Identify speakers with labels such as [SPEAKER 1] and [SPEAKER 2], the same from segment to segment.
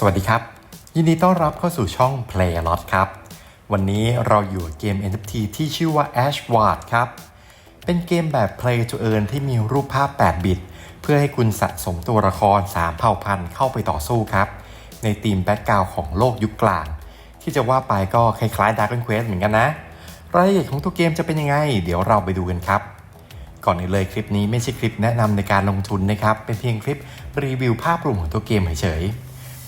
[SPEAKER 1] สวัสดีครับ ยินดีต้อนรับเข้าสู่ช่อง Play a Lot ครับ วันนี้เราอยู่กับเกม NFT ที่ชื่อว่า Ashward ครับ เป็นเกมแบบ Play to Earn ที่มีรูปภาพ 8 บิต เพื่อให้คุณสะสมตัวละคร 3 เผ่าพันธุ์เข้าไปต่อสู้ครับ ในธีมแบ็กกราวของโลกยุคกลาง ที่จะว่าไปก็คล้ายๆ Dark Quest เหมือนกันนะ รายละเอียดของตัวเกมจะเป็นยังไง เดี๋ยวเราไปดูกันครับก่อนอื่นเลยคลิปนี้ไม่ใช่คลิปแนะนำในการลงทุนนะครับ เป็นเพียงคลิปรีวิวภาพรวมของตัวเกมเฉยๆ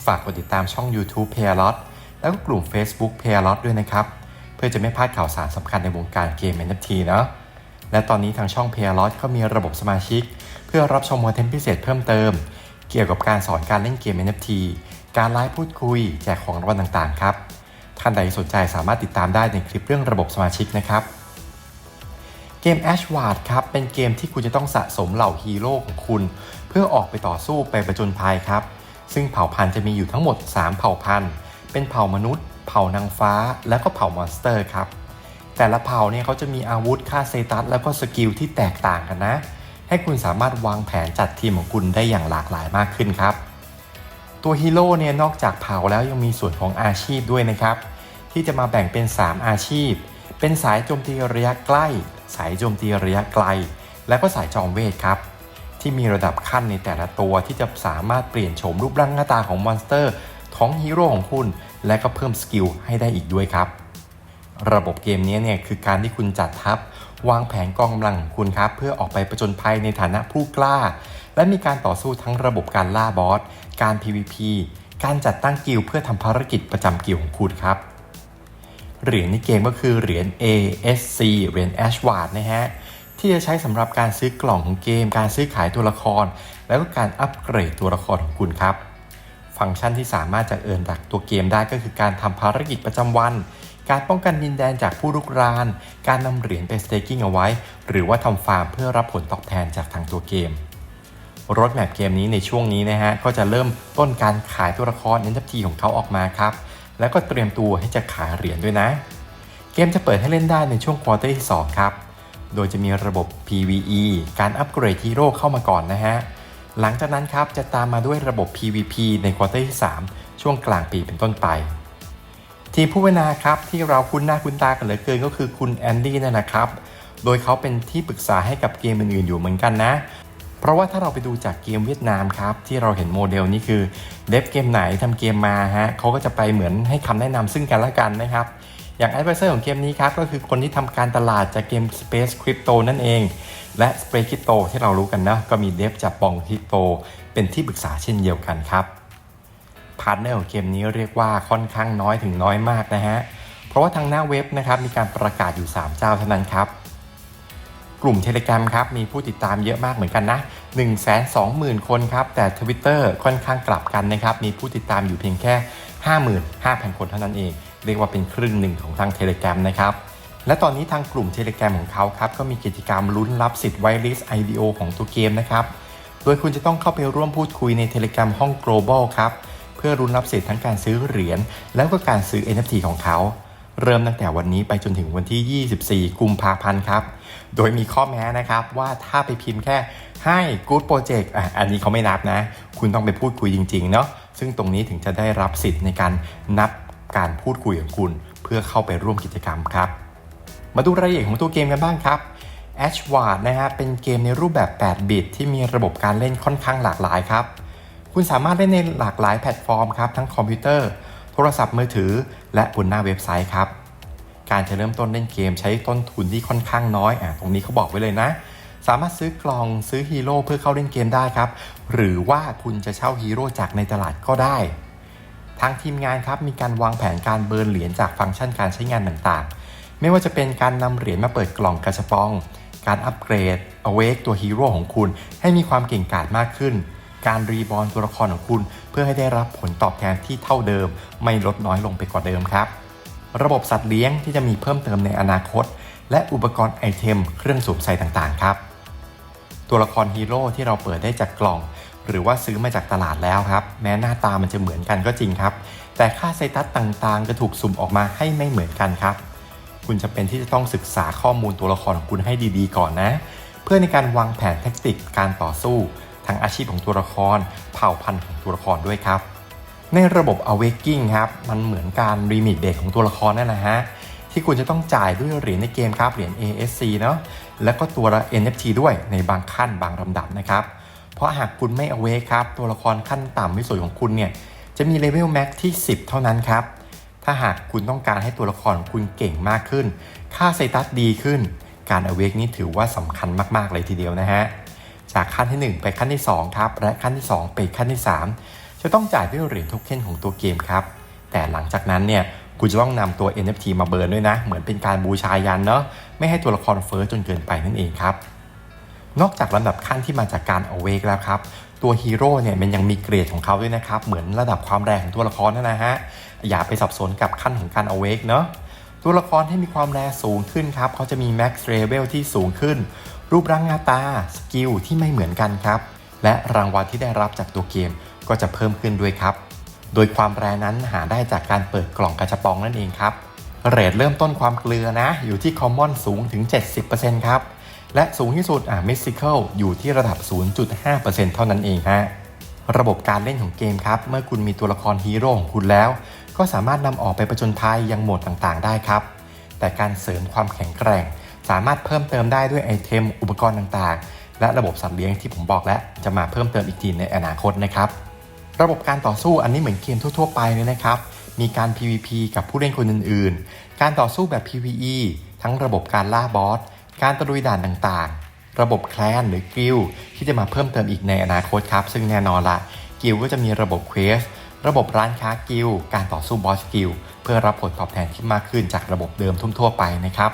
[SPEAKER 1] ฝากกดติดตามช่อง YouTube p a y l o t แล้วก็กลุ่ม Facebook p a y l o t ด้วยนะครับ เพื่อจะไม่พลาดข่าวสารสำคัญในวงการเกม NFT เนาะและตอนนี้ทางช่อง p a y l o t ก็มีระบบสมาชิก เพื่อรับชมคอนเทนต์พิเศษเพิ่มเติม เกี่ยวกับการสอนการเล่นเกม NFT การไลฟ์พูดคุย แจกของรางวัลต่างๆครับท่านใดสนใจสามารถติดตามได้ในคลิปเรื่องระบบสมาชิกนะครับเกม Ashward ครับ เป็นเกมที่คุณจะต้องสะสมเหล่าฮีโร่ของคุณ เพื่อออกไปต่อสู้ไปประจนภัยครับ ซึ่งเผ่าพันธุ์จะมีอยู่ทั้งหมด 3 เผ่าพันธุ์ เป็นเผ่ามนุษย์ เผ่านางฟ้า และก็เผ่ามอนสเตอร์ครับ แต่ละเผ่าเนี่ยเขาจะมีอาวุธค่าเซตัสแล้วก็สกิลที่แตกต่างกันนะ ให้คุณสามารถวางแผนจัดทีมของคุณได้อย่างหลากหลายมากขึ้นครับ ตัวฮีโร่เนี่ยนอกจากเผ่าแล้วยังมีส่วนของอาชีพด้วยนะครับ ที่จะมาแบ่งเป็น 3 อาชีพ เป็นสายโจมตีระยะใกล้ สายโจมตีระยะไกล และก็สายจอมเวทครับ ที่มีระดับขั้นในแต่ละตัวที่จะสามารถเปลี่ยนโฉมรูปร่างหน้าตาของมอนสเตอร์ของฮีโร่ของคุณ และก็เพิ่มสกิลให้ได้อีกด้วยครับ ระบบเกมนี้เนี่ยคือการที่คุณจัดทัพ วางแผนกองกำลังของคุณครับ เพื่อออกไปประจนภัยในฐานะผู้กล้า และมีการต่อสู้ทั้งระบบการล่าบอส การ PVP การจัดตั้งกิลดเพื่อทำภารกิจประจำกิลดของคุณครับ เหรียญในเกมก็คือเหรียญ ASC เหรียญ Ashward นะฮะ ที่จะใช้สำหรับการซื้อกล่องของเกม การซื้อขายตัวละคร แล้วก็การอัปเกรดตัวละครของคุณครับ ฟังก์ชันที่สามารถจะเอินจากตัวเกมได้ก็คือการทำภารกิจประจำวัน การป้องกันดินแดนจากผู้รุกราน การนำเหรียญไปสเต k กิ้งเอาไว้ หรือว่าทำฟาร์มเพื่อรับผลตอบแทนจากทางตัวเกมรถแมพเกมนี้ในช่วงนี้นะฮะก็จะเริ่มต้นการขายตัวละคร NFT ของเขาออกมาครับ แล้วก็เตรียมตัวให้จะขายเหรียญด้วยนะ เกมจะเปิดให้เล่นได้ในช่วงควอเตอร์ที่2ครับ โดยจะมีระบบ PVE การอัปเกรดฮีโร่เข้ามาก่อนนะฮะ หลังจากนั้นครับจะตามมาด้วยระบบ PVP ในควอเตอร์ที่ 3 ช่วงกลางปีเป็นต้นไป ทีมผู้พัฒนาครับที่เราคุ้นหน้าคุ้นตากันเหลือเกินก็คือคุณแอนดี้นั่นนะครับ โดยเขาเป็นที่ปรึกษาให้กับเกมอื่นๆอยู่เหมือนกันนะ เพราะว่าถ้าเราไปดูจากเกมเวียดนามครับที่เราเห็นโมเดลนี้คือเดฟเกมไหนทำเกมมาฮะเขาก็จะไปเหมือนให้คำแนะนำซึ่งกันและกันนะครับ อย่าง advisor ของเกมนี้ครับ ก็คือคนที่ทำการตลาดจากเกม Space Crypto นั่นเอง และ Space Crypto ที่เรารู้กันนะ ก็มีเดฟจากบองคริปโต เป็นที่ปรึกษาเช่นเดียวกันครับพาร์ทเนอร์ของเกมนี้เรียกว่าค่อนข้างน้อยถึงน้อยมากนะฮะ เพราะว่าทางหน้าเว็บนะครับมีการประกาศอยู่ 3 เจ้าเท่านั้นครับกลุ่ม Telegram ครับ มีผู้ติดตามเยอะมากเหมือนกันนะ 120,000 คนครับ แต่ Twitter ค่อนข้างกลับกันนะครับ มีผู้ติดตามอยู่เพียงแค่ 55,000 คนเท่านั้นเอง เรียกว่าเป็นครึ่งหนึ่งของทาง Telegram นะครับ และตอนนี้ทางกลุ่ม Telegram ของเขาครับก็มีกิจกรรมลุ้นรับสิทธิ์ไวลิส IDO ของตัวเกมนะครับ โดยคุณจะต้องเข้าไปร่วมพูดคุยใน Telegram ห้อง global ครับ เพื่อรุนรับสิทธิ์ทั้งการซื้อเหรียญแล้วก็การซื้อ NFT ของเขา เริ่มตั้งแต่วันนี้ไปจนถึงวันที่ 24 กุมภาพันธ์ครับ โดยมีข้อแม้นะครับว่าถ้าไปพิมพ์แค่ให้ Good Project อะอันนี้เขาไม่นับนะ คุณต้องไปพูดคุยจริงๆเนาะซึ่งตรงนี้ถึงจะได้รับสิทธิ์ในการนับ การพูดคุยของคุณ เพื่อเข้าไปร่วมกิจกรรมครับ มาดูรายละเอียดของตัวเกมกันบ้างครับ Ashward นะฮะเป็นเกมในรูปแบบ 8 บิต ที่มีระบบการเล่นค่อนข้างหลากหลายครับ คุณสามารถเล่นในหลากหลายแพลตฟอร์มครับทั้งคอมพิวเตอร์ โทรศัพท์มือถือ และบนหน้าเว็บไซต์ครับ การจะเริ่มต้นเล่นเกมใช้ต้นทุนที่ค่อนข้างน้อยอะตรงนี้เขาบอกไว้เลยนะ สามารถซื้อกล่องซื้อฮีโร่เพื่อเข้าเล่นเกมได้ครับ หรือว่าคุณจะเช่าฮีโร่จากในตลาดก็ได้ ทางทีมงานครับมีการวางแผนการเบิร์นเหรียญจากฟังก์ชันการใช้งานต่างๆ ไม่ว่าจะเป็นการนำเหรียญมาเปิดกล่องกระชับอง การอัปเกรดอเวกตัวฮีโร่ของคุณ ให้มีความเก่งกาจมากขึ้น การรีบอลตัวละครของคุณ เพื่อให้ได้รับผลตอบแทนที่เท่าเดิม ไม่ลดน้อยลงไปกว่าเดิมครับ ระบบสัตว์เลี้ยงที่จะมีเพิ่มเติมในอนาคต และอุปกรณ์ไอเทม เครื่องสวมใส่ต่างๆ ครับ ตัวละครฮีโร่ที่เราเปิดได้จากกล่อง หรือว่าซื้อมาจากตลาดแล้วครับ แม้หน้าตามันจะเหมือนกันก็จริงครับ แต่ค่าไซตัสต่างๆ จะถูกสุ่มออกมาให้ไม่เหมือนกันครับ คุณจะเป็นที่จะต้องศึกษาข้อมูลตัวละครของคุณให้ดีๆ ก่อนนะ เพื่อในการวางแผนแท็ติกการต่อสู้ ทั้งอาชีพของตัวละคร เผ่าพันธุ์ของตัวละครด้วยครับ ในระบบ Awakening ครับมันเหมือนการรีมิตเด็กของตัวละครนั่นนะฮะที่คุณจะต้องจ่ายด้วยเหรียญในเกมครับเหรียญ ASC เนาะแล้วก็ตัวละ NFT ด้วยในบางขั้นบางลำดับนะครับ เพราะหากคุณไม่ Awake ครับ ตัวละครขั้นต่ำที่สุดของคุณเนี่ยจะมีเลเวลแม็กที่ 10 เท่านั้นครับ ถ้าหากคุณต้องการให้ตัวละครของคุณเก่งมากขึ้น ค่าสเตตัสดีขึ้น การ Awake นี้ถือว่าสำคัญมากๆเลยทีเดียวนะฮะ จากขั้นที่ 1 ไปขั้นที่2ครับ และขั้นที่ 2 ไปขั้นที่ 3 จะต้องจ่ายด้วยเหรียญโทเค็นของตัวเกมครับ แต่หลังจากนั้นเนี่ยคุณจะต้องนำตัว NFT มาเบิร์นด้วยนะ เหมือนเป็นการบูชายันเนาะ ไม่ให้ตัวละครเฟ้อจนเกินไปนั่นเองครับ นอกจากลำดับขั้นที่มาจากการ Awake แล้วครับ ตัวฮีโร่เนี่ยมันยังมีเกรดของเขาด้วยนะครับ เหมือนระดับความแรงของตัวละครนั่นนะฮะ อย่าไปสับสนกับขั้นของการ Awake เนาะตัวละครที่มีความแรงสูงขึ้นครับเขาจะมี Max Level ที่สูงขึ้น รูปร่างหน้าตาสกิลที่ไม่เหมือนกันครับ และรางวัลที่ได้รับจากตัวเกมก็จะเพิ่มขึ้นด้วยครับ โดยความแรงนั้นหาได้จากการเปิดกล่องกระชับปองนั่นเองครับเรทเริ่มต้นความเกลือนะ อยู่ที่ Common สูงถึง 70%ครับ และสูงที่สุดอ่า Mystical อยู่ที่ระดับ 0.5%เท่านั้นเองฮะระบบการเล่นของเกมครับ เมื่อคุณมีตัวละครฮีโร่ของคุณแล้ว ก็สามารถนำออกไปประจนภัยยังโหมดต่างๆ ได้ครับ แต่การเสริมความแข็งแกร่ง สามารถเพิ่มเติมได้ด้วยไอเทม อุปกรณ์ต่างๆ และระบบสัตว์เลี้ยงที่ผมบอกแล้ว จะมาเพิ่มเติมอีกทีในอนาคตนะครับ ระบบการต่อสู้อันนี้เหมือนเกมทั่ว ๆ ไปเลยนะครับ มีการ PVP กับผู้เล่นคนอื่น ๆ การต่อสู้แบบ PVE ทั้งระบบการล่าบอส การตะลุยด่านต่างๆ ระบบแคลนหรือกิลที่จะมาเพิ่มเติมอีกในอนาคตครับ ซึ่งแน่นอนละกิลก็จะมีระบบเควสระบบร้านค้ากิลการต่อสู้บอสกิลเพื่อรับผลตอบแทนที่มากขึ้นจากระบบเดิมทั่วๆไปนะครับ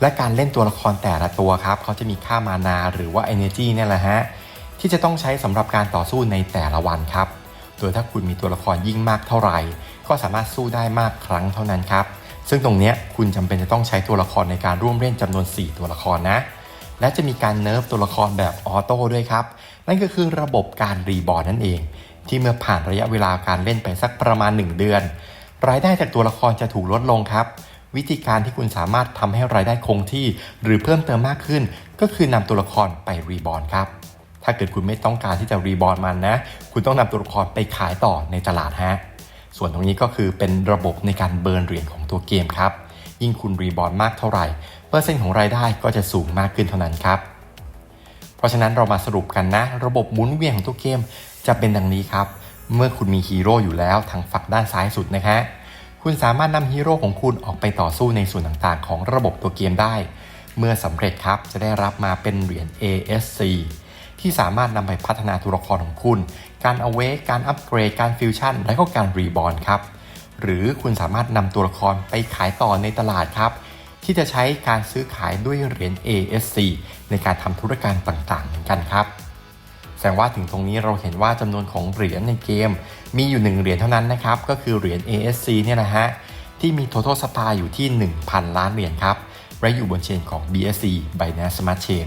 [SPEAKER 1] และการเล่นตัวละครแต่ละตัวครับเขาจะมีค่ามานาหรือว่า energy เนี่ยแหละฮะที่จะต้องใช้สำหรับการต่อสู้ในแต่ละวันครับ โดยถ้าคุณมีตัวละครยิ่งมากเท่าไหร่ ก็สามารถสู้ได้มากครั้งเท่านั้นครับ ซึ่งตรงนี้คุณจำเป็นจะต้องใช้ตัวละครในการร่วมเล่นจำนวน 4 ตัวละครนะ และจะมีการเนิร์ฟตัวละครแบบออโต้ด้วยครับ นั่นก็คือระบบการรีบอร์นั่นเอง ที่เมื่อผ่านระยะเวลาการเล่นไปสักประมาณ 1 เดือน รายได้จากตัวละครจะถูกลดลงครับ วิธีการที่คุณสามารถทำให้รายได้คงที่ หรือเพิ่มเติมมากขึ้น ก็คือนำตัวละครไปรีบอร์ครับถ้าเกิดคุณไม่ต้องการที่จะรีบอร์มันนะ คุณต้องนำตัวละครไปขายต่อในตลาดฮะ ส่วนตรงนี้ก็คือเป็นระบบในการเบิร์นเหรียญของตัวเกมครับ ยิ่งคุณรีบอร์ดมากเท่าไหร่ เปอร์เซ็นต์ของรายได้ก็จะสูงมากขึ้นเท่านั้นครับ เพราะฉะนั้นเรามาสรุปกันนะ ระบบหมุนเวียนของตัวเกมจะเป็นดังนี้ครับ เมื่อคุณมีฮีโร่อยู่แล้วทางฝั่งด้านซ้ายสุดนะฮะ คุณสามารถนำฮีโร่ของคุณออกไปต่อสู้ในส่วนต่างๆ ของระบบตัวเกมได้ เมื่อสำเร็จครับจะได้รับมาเป็นเหรียญ ASC ที่สามารถนำไปพัฒนาตัวละครของคุณ การเอาเวกการอัปเกรด การฟิวชั่น และก็การรีบอร์นครับ หรือคุณสามารถนำตัวละครไปขายต่อในตลาดครับ ที่จะใช้การซื้อขายด้วยเหรียญ ASC ในการทำธุรการต่างๆเหมือนกันครับแสดงว่าถึงตรงนี้เราเห็นว่าจำนวนของเหรียญในเกม มีอยู่ 1 เหรียญเท่านั้นนะครับ ก็คือเหรียญ ASC เนี่ยนะฮะ ที่มี total supply อยู่ที่ 1,000 ล้านเหรียญครับ และอยู่บนเชนของ BSC Binance Smart Chain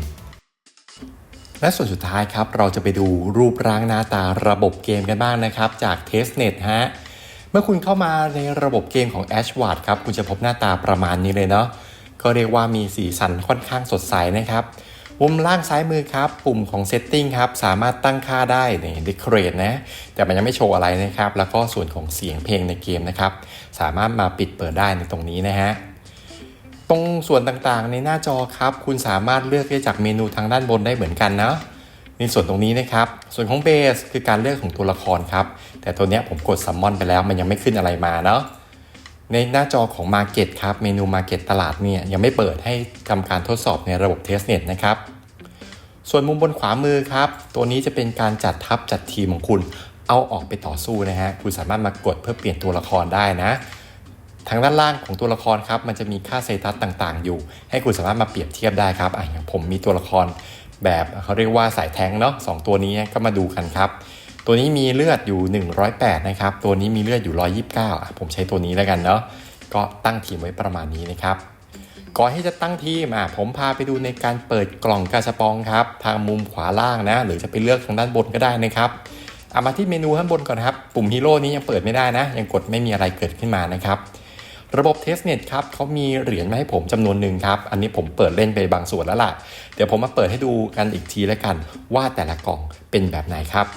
[SPEAKER 1] และส่วนสุดท้ายครับ เราจะไปดูรูปร่างหน้าตาระบบเกมกันบ้างนะครับ จาก Testnet ฮะ เมื่อคุณเข้ามาในระบบเกมของ Ashward ครับ คุณจะพบหน้าตาประมาณนี้เลยเนาะ ก็เรียกว่ามีสีสันค่อนข้างสดใสนะครับมุมล่างซ้ายมือครับ ปุ่มของ Setting ครับ สามารถตั้งค่าได้ใน Decorate นะ แต่มันยังไม่โชว์อะไรนะครับ แล้วก็ส่วนของเสียงเพลงในเกมนะครับ สามารถมาปิดเปิดได้ในตรงนี้นะฮะ ตรงส่วนต่างๆ ในหน้าจอครับ คุณสามารถเลือกได้จากเมนูทางด้านบนได้เหมือนกันนะในส่วนตรงนี้นะครับ ส่วนของเบสคือการเลือกของตัวละครครับ แต่ตัวนี้ผมกดซัมมอนไปแล้วมันยังไม่ขึ้นอะไรมาเนาะในหน้าจอของ Market ครับเมนู Market ตลาดเนี่ยยังไม่เปิดให้ทำการทดสอบในระบบ Testnet นะครับ ส่วนมุมบนขวามือครับ ตัวนี้จะเป็นการจัดทัพจัดทีมของคุณ เอาออกไปต่อสู้นะฮะคุณสามารถมากดเพื่อเปลี่ยนตัวละครได้นะ ทางด้านล่างของตัวละครครับมันจะมีค่าเซตัสต่างๆ อยู่ ให้คุณสามารถมาเปรียบเทียบได้ครับอะอย่างผมมีตัวละครแบบเขาเรียกว่าสายแทงเนาะสองตัวนี้ก็มาดูกันครับ ตัวนี้มีเลือดอยู่ 108 นะครับ ตัวนี้มีเลือดอยู่ 129อะผมใช้ตัวนี้แล้วกันเนาะก็ตั้งทีมไว้ประมาณนี้นะครับก่อนที่จะตั้งทีมอะผมพาไปดูในการเปิดกล่องกาชาปองครับทางมุมขวาล่างนะ หรือจะไปเลือกทางด้านบนก็ได้นะครับเอามาที่เมนูข้างบนก่อนครับ ปุ่มฮีโร่นี้ยังเปิดไม่ได้นะ ยังกดไม่มีอะไรเกิดขึ้นมานะครับ ระบบ Testnet ครับเขามีเหรียญมาให้ผมจำนวนหนึ่งครับ อันนี้ผมเปิดเล่นไปบางส่วนแล้วล่ะ เดี๋ยวผมมาเปิดให้ดูกันอีกทีแล้วกัน ว่าแต่ละกล่องเป็นแบบไหนครับ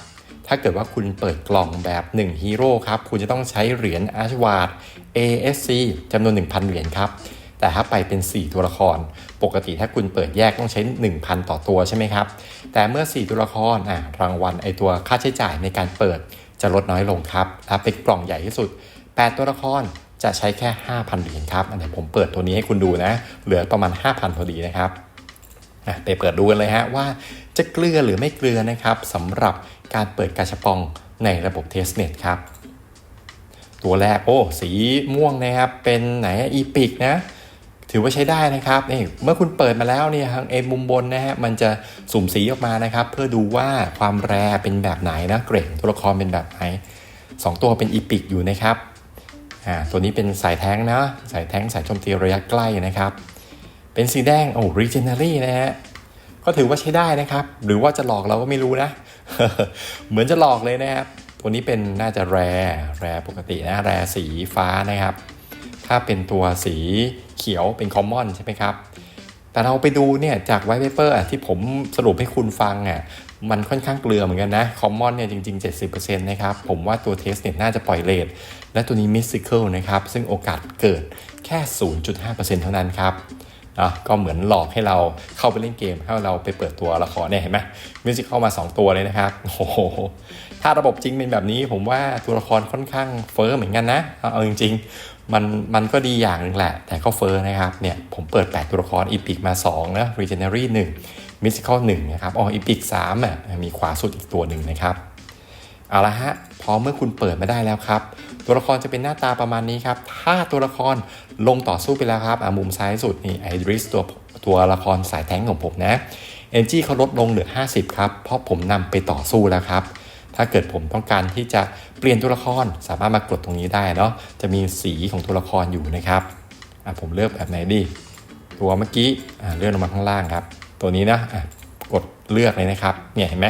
[SPEAKER 1] ถ้าเกิดว่าคุณเปิดกล่องแบบ1ฮีโร่ครับ คุณจะต้องใช้เหรียญอาร์ชวาร์ด ASC จำนวน 1,000 เหรียญครับ แต่ถ้าไปเป็น 4 ตัวละคร ปกติถ้าคุณเปิดแยกต้องใช้ 1,000 ต่อตัวใช่ไหมครับ แต่เมื่อ 4 ตัวละครอะรางวัลไอตัวค่าใช้จ่ายในการเปิดจะลดน้อยลงครับถ้าเป็นกล่องใหญ่ที่สุด 8 ตัวละคร จะใช้แค่ 5,000 เหรียญครับอันนี้ผมเปิดตัวนี้ให้คุณดูนะ เหลือประมาณ 5,000 พอดีนะครับอะไปเปิดดูกันเลยฮะว่าจะเกลือหรือไม่เกลือนะครับสำหรับการเปิดกาชปองในระบบ Testnet ครับ ตัวแรกโอ้สีม่วงนะครับ เป็นไหนอีพิกนะ ถือว่าใช้ได้นะครับนี่เมื่อคุณเปิดมาแล้วเนี่ยทางเอ็นมุมบนนะฮะมันจะสุ่มสีออกมานะครับ เพื่อดูว่าความแรเป็นแบบไหนนะเกรดตัวละครเป็นแบบไหนสองตัวเป็นอีพิกอยู่นะครับ อ่าตัวนี้เป็นสายแท้งนะสายแท้งสายโจมตีระยะใกล้นะครับ เป็นสีแดงโอ้รีเจน a รี่นะฮะก็ถือว่าใช้ได้นะครับ หรือว่าจะหลอกเราก็ไม่รู้นะ เหมือนจะหลอกเลยนะครับ ตัวนี้เป็นน่าจะแรแรปกตินะแรสีฟ้านะครับ ถ้าเป็นตัวสีเขียวเป็นคอมมอนใช่ไหมครับแต่เราไปดูเนี่ยจากไวท์เปเปอร์ที่ผมสรุปให้คุณฟังอะ มันค่อนข้างเกลือเหมือนกันนะคอมมอนเนี่ยจริง ๆ 70%นะครับ ผมว่าตัวเทสเนี่ยน่าจะปล่อยเลทและตัวนี้มิสซิเคิลนะครับ ซึ่งโอกาสเกิดแค่ 0.5%เท่านั้นครับอะก็เหมือนหลอกให้เราเข้าไปเล่นเกม ให้เราไปเปิดตัวละครเนี่ยเห็นไหมมิวสิเข้ามา 2 ตัวเลยนะครับโอ้โหถ้าระบบจริงเป็นแบบนี้ ผมว่าตัวละครค่อนข้างเฟอร์เหมือนกันนะเอาจริงๆมันมันก็ดีอย่างนึงแหละ แต่ก็เฟอร์นะครับเนี่ยผมเปิด 8 ตัวละครอีพิกมา2นะ Regenerary 1 Mystical 1นะครับอ๋ออีพิก3อะมีขวาสุดอีกตัวหนึ่งนะครับเอาละฮะพอเมื่อคุณเปิดมาได้แล้วครับ ตัวละครจะเป็นหน้าตาประมาณนี้ครับ ถ้าตัวละครลงต่อสู้ไปแล้วครับมุมซ้ายสุดนี่ไอริสตัวตัวละครสายแท้งของผมนะเอนจีเขาลดลงเหลือ 50 ครับ เพราะผมนำไปต่อสู้แล้วครับ ถ้าเกิดผมต้องการที่จะเปลี่ยนตัวละครสามารถมากดตรงนี้ได้เนาะจะมีสีของตัวละครอยู่นะครับผมเลือกแบบไหนดี ตัวเมื่อกี้เลื่อนลงมาข้างล่างครับ ตัวนี้นะะกดเลือกเลยนะครับ เนี่ยเห็นไหม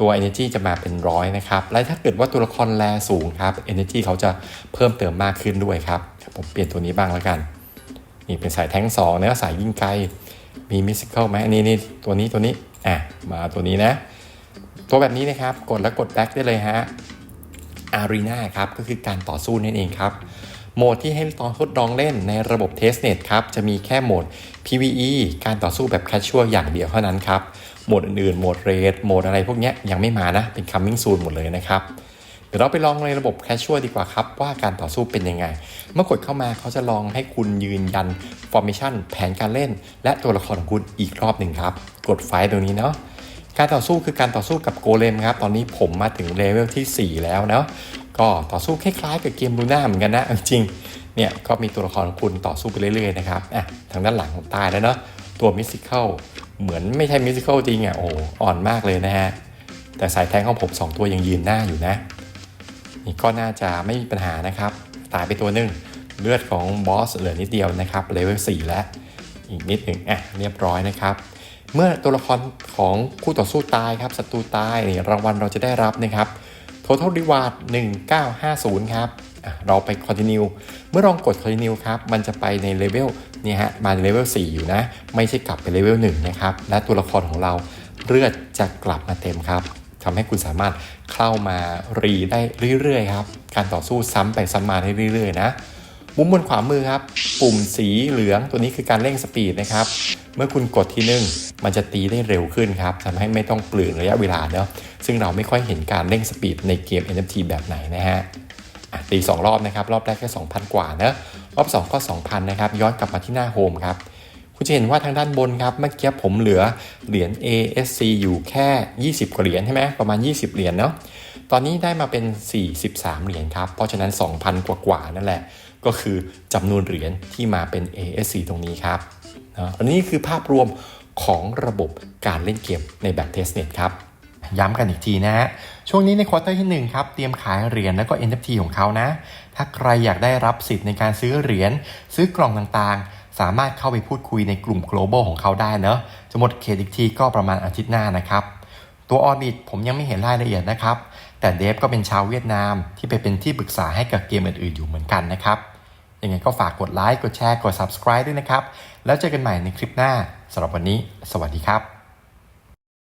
[SPEAKER 1] ตัว Energy จะมาเป็นร้อยนะครับ และถ้าเกิดว่าตัวละครแรสูงครับ Energy เขาจะเพิ่มเติมมากขึ้นด้วยครับ ผมเปลี่ยนตัวนี้บ้างแล้วกัน นี่เป็นสายแท้งสองนะสายยิ่งไกล มีมิสซิเคิลไหมนี่นี่ตัวนี้ตัวนี้ อะ มาตัวนี้นะ ตัวแบบนี้นะครับ กดแล้วกดแบ็กได้เลยฮะอารีนาครับ ก็คือการต่อสู้นั่นเองครับ โหมดที่ให้ตอนทดลองเล่นในระบบ Testnet ครับ จะมีแค่โหมด PVE การต่อสู้แบบ Casual อย่างเดียวเท่านั้นครับ โหมดอื่นๆ โหมดเรดโหมดอะไรพวกนี้ยยังไม่มานะ เป็น coming soon หมดเลยนะครับ เดี๋ยวเราไปลองในระบบ Casual ดีกว่าครับ ว่าการต่อสู้เป็นยังไง เมื่อกดเข้ามาเขาจะลองให้คุณยืนยัน Formation แผนการเล่น และตัวละครของคุณอีกรอบหนึ่งครับ กดไฟล์ตรงนี้เนาะการต่อสู้คือการต่อสู้กับโกเลมครับ ตอนนี้ผมมาถึงเลเวลที่ 4 แล้วเนาะ ก็ต่อสู้คล้ายๆกับเกมลูน่าเหมือนกันนะจริงเนี่ยก็มีตัวละครคุณต่อสู้ไปเรื่อยๆนะครับอะทางด้านหลังผมตายแล้วเนาะตัวมิสซิเคิลเหมือนไม่ใช่มิสซิเคิลจริงอะโอ้อ่อนมากเลยนะฮะแต่สายแทงของผม 2 ตัวยังยืนหน้าอยู่นะนี่ก็น่าจะไม่มีปัญหานะครับ ตายไปตัวหนึ่งเลือดของบอสเหลือนิดเดียวนะครับเลเวล4แล้วอีกนิดหนึ่งอะเรียบร้อยนะครับ เมื่อตัวละครของคู่ต่อสู้ตายครับศัตรูตายนี่รางวัลเราจะได้รับนะครับ Total Reward 1950 ครับเราไป Continue เมื่อลองกด Continue ครับ มันจะไปในเลเวลเนี่ยฮะ มาในเลเวล4อยู่นะ ไม่ใช่กลับไปเลเวล1นะครับ และตัวละครของเราเลือดจะกลับมาเต็มครับทำให้คุณสามารถเข้ามารีได้เรื่อยๆครับ การต่อสู้ซ้ำไปซ้ำมาได้เรื่อยๆนะ มุมบนขวามือครับ ปุ่มสีเหลืองตัวนี้คือการเร่งสปีดนะครับ เมื่อคุณกดทีนึงมันจะตีได้เร็วขึ้นครับทำให้ไม่ต้องเปลืองระยะเวลาเนาะซึ่งเราไม่ค่อยเห็นการเร่งสปีดในเกม NFT แบบไหนนะฮะตี2รอบนะครับ รอบแรกแค่2,000 กว่านะรอบ 2 ก็ 2,000 นะครับ ย้อนกลับมาที่หน้าโฮมครับ คุณจะเห็นว่าทางด้านบนครับ เมื่อกี้ผมเหลือเหรียญ ASC อยู่แค่ 20 กว่าเหรียญใช่ไหมประมาณ 20 เหรียญเนาะตอนนี้ได้มาเป็น 43 เหรียญครับ เพราะฉะนั้น 2,000 กว่ากว่าๆนั่นแหละ ก็คือจำนวนเหรียญที่มาเป็น ASC ตรงนี้ครับ นะอันนี้คือภาพรวมของระบบการเล่นเกมในแบบ Testnet ครับย้ำกันอีกทีนะฮะ ช่วงนี้ในควอเตอร์ที่ 1 ครับ เตรียมขายเหรียญแล้วก็ NFT ของเขานะ ถ้าใครอยากได้รับสิทธิ์ในการซื้อเหรียญซื้อกล่องต่างๆ สามารถเข้าไปพูดคุยในกลุ่ม global ของเขาได้เนอะจะหมดเขตอีกทีก็ประมาณอาทิตย์หน้านะครับ ตัวออบิทผมยังไม่เห็นรายละเอียดนะครับ แต่เดฟก็เป็นชาวเวียดนามที่ไปเป็นที่ปรึกษาให้กับเกมอื่นๆอยู่เหมือนกันนะครับ ยังไงก็ฝากกดไลค์กดแชร์กด subscribe ด้วยนะครับ แล้วเจอกันใหม่ในคลิปหน้าสำหรับวันนี้ สวัสดีครับ